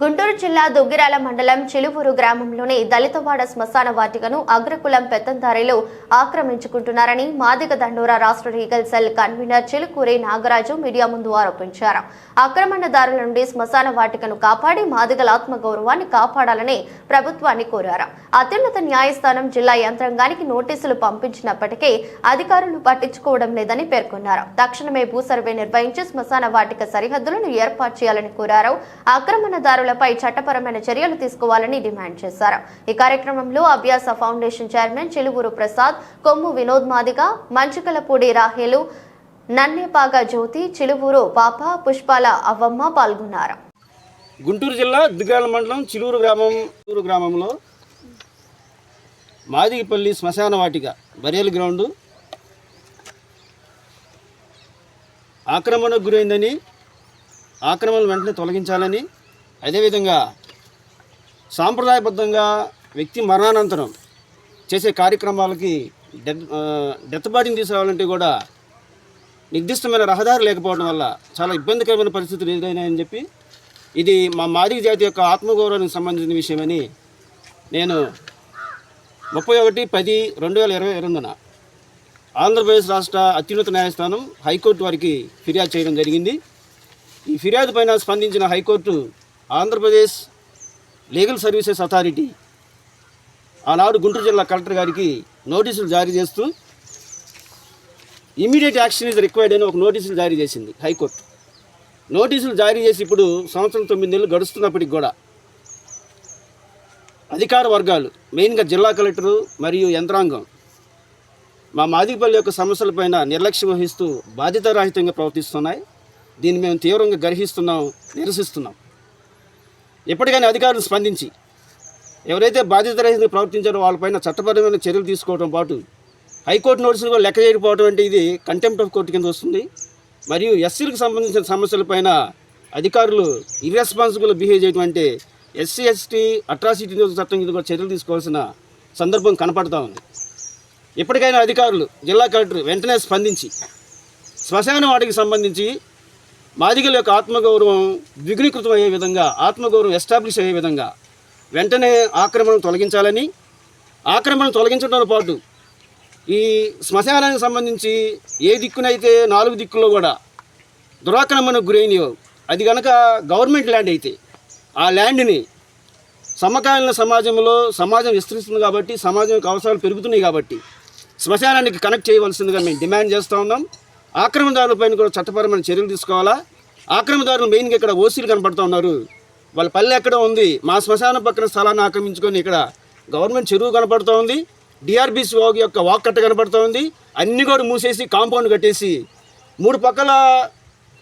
గుంటూరు జిల్లా దుగ్గిరాల మండలం చిలువూరు గ్రామంలోని దళితవాడ శ్మశాన వాటికను అగ్రకులం పెత్తందారీలు ఆక్రమించుకుంటున్నారని మాదిగ దండోరా రాష్ట్ర legal cell convener Chilukuri Nagaraju media ముందు ఆరోపించారు. ఆక్రమణదారుల నుండి శ్మశాన వాటికను కాపాడి మాదిగల ఆత్మగౌరవాన్ని కాపాడాలని ప్రభుత్వాన్ని కోరారు. అత్యున్నత న్యాయస్థానం జిల్లా యంత్రాంగానికి నోటీసులు పంపించినప్పటికీ అధికారులు పట్టించుకోవడం లేదని పేర్కొన్నారు. తక్షణమే భూ సర్వే నిర్వహించి శ్మశాన వాటిక సరిహద్దులను ఏర్పాటు చేయాలని కోరారు. ఆక్రమణదారులపై చట్టపరమైన చర్యలు తీసుకోవాలని డిమాండ్ చేశారు. ఈ కార్యక్రమంలో అభ్యాస ఫౌండేషన్ చైర్మన్ చిలువూరు ప్రసాద్ కొమ్ము వినోద్ మాదిగ మంచికలపూడి రాహేలు నన్నేపాగ జ్యోతి చిలువూరు పాప పుష్పాల అవ్వమ్మ పాల్గొన్నారు. గుంటూరు జిల్లా దిగాల మండలం చిలూరు గ్రామం చిలూరు గ్రామంలో మాదిగిపల్లి శ్మశాన వాటిక బరేలు గ్రౌండు ఆక్రమణకు గురైందని ఆక్రమణలు వెంటనే తొలగించాలని అదేవిధంగా సాంప్రదాయబద్ధంగా వ్యక్తి మరణానంతరం చేసే కార్యక్రమాలకి డెత్ డెత్ బాడీని తీసుకురావాలంటే కూడా నిర్దిష్టమైన రహదారి లేకపోవడం వల్ల చాలా ఇబ్బందికరమైన పరిస్థితులు ఎదురైనాయని చెప్పి ఇది మా మాదిగ జాతి యొక్క ఆత్మగౌరవానికి సంబంధించిన విషయమని నేను ముప్పై ఒకటి పది రెండు వేల ఇరవై రెండున ఆంధ్రప్రదేశ్ రాష్ట్ర అత్యున్నత న్యాయస్థానం హైకోర్టు వారికి ఫిర్యాదు చేయడం జరిగింది. ఈ ఫిర్యాదు పైన స్పందించిన high court Andhra Pradesh legal services authority ఆనాడు గుంటూరు జిల్లా కలెక్టర్ గారికి నోటీసులు జారీ చేస్తూ ఇమీడియట్ యాక్షన్ ఇస్ రిక్వైర్డ్ అని ఒక నోటీసులు జారీ చేసింది హైకోర్టు. నోటీసులు జారీ చేసి ఇప్పుడు సంవత్సరం తొమ్మిది నెలలు గడుస్తున్నప్పటికి కూడా అధికార వర్గాలు మెయిన్గా జిల్లా కలెక్టరు మరియు యంత్రాంగం మా మాదిపల్లి యొక్క సమస్యలపైన నిర్లక్ష్యం వహిస్తూ బాధ్యతారాహితంగా ప్రవర్తిస్తున్నాయి. దీన్ని మేము తీవ్రంగా గర్హిస్తున్నాం నిరసిస్తున్నాం. ఎప్పటికైనా అధికారులు స్పందించి ఎవరైతే బాధ్యతారహితంగా ప్రవర్తించారో వాళ్ళపైన చట్టపరమైన చర్యలు తీసుకోవడం పాటు హైకోర్టు నోటీసులు కూడా లెక్క చేయకపోవడం అంటే ఇది కంటెంప్ట్ ఆఫ్ కోర్టు కింద వస్తుంది. మరియు ఎస్సీలకు సంబంధించిన సమస్యలపైన అధికారులు ఇర్రెస్పాన్సిబుల్ బిహేవ్ చేయడం అంటే ఎస్సీ ఎస్టీ అట్రాసిటీ చట్టం కింద కూడా చర్యలు తీసుకోవాల్సిన సందర్భం కనపడతా ఉంది. ఇప్పటికైనా అధికారులు జిల్లా కలెక్టర్ వెంటనే స్పందించి శ్మశాన వాటికి సంబంధించి మాదిగల యొక్క ఆత్మగౌరవం ద్విగుణీకృతం అయ్యే విధంగా ఆత్మగౌరవం ఎస్టాబ్లిష్ అయ్యే విధంగా వెంటనే ఆక్రమణను తొలగించాలని ఆక్రమణను తొలగించడంతో పాటు ఈ శ్మశానానికి సంబంధించి ఏ దిక్కునైతే నాలుగు దిక్కుల్లో కూడా దురాక్రమణకు గురైనయో అది కనుక గవర్నమెంట్ ల్యాండ్ అయితే ఆ ల్యాండ్ని సమకాలీన సమాజంలో సమాజం విస్తరిస్తుంది కాబట్టి సమాజం యొక్క అవసరాలు పెరుగుతున్నాయి కాబట్టి శ్మశానానికి కనెక్ట్ చేయవలసిందిగా మేము డిమాండ్ చేస్తూ ఉన్నాం. ఆక్రమణదారులపైన కూడా చట్టపరమైన చర్యలు తీసుకోవాలా? ఆక్రమణదారులు మెయిన్గా ఇక్కడ ఓసీలు కనపడుతూ ఉన్నారు. వాళ్ళ పల్లె ఎక్కడ ఉంది? మా శ్మశానం పక్కన స్థలాన్ని ఆక్రమించుకొని ఇక్కడ గవర్నమెంట్ చెరువు కనపడుతూ ఉంది. డిఆర్బీసీ వాగ్ యొక్క వాక్ కట్ట కనపడుతూ ఉంది. అన్ని కూడా మూసేసి కాంపౌండ్ కట్టేసి మూడు పక్కల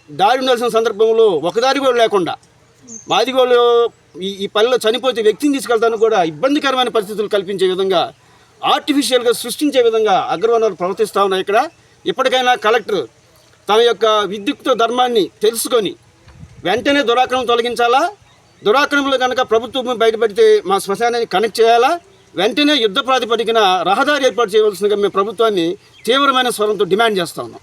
దారి ఉండాల్సిన సందర్భంలో ఒకదారి కూడా లేకుండా మాదిగోళ్ళు ఈ ఈ పల్లెలో చనిపోతే వ్యక్తిని తీసుకెళ్తాను కూడా ఇబ్బందికరమైన పరిస్థితులు కల్పించే విధంగా ఆర్టిఫిషియల్గా సృష్టించే విధంగా అగ్రవర్ణాలు ప్రవర్తిస్తూ ఉన్నాయి ఇక్కడ. ఇప్పటికైనా కలెక్టర్ తన యొక్క విద్యుక్త ధర్మాన్ని తెలుసుకొని వెంటనే దురాక్రమం తొలగించాలా? దురాక్రమంలో కనుక ప్రభుత్వం బయటపడితే మా శ్మశానాన్ని కనెక్ట్ చేయాలా? వెంటనే యుద్ధ ప్రాతిపదికన రహదారి ఏర్పాటు చేయవలసిందిగా మేము ప్రభుత్వాన్ని తీవ్రమైన స్వరంతో డిమాండ్ చేస్తా ఉన్నాం.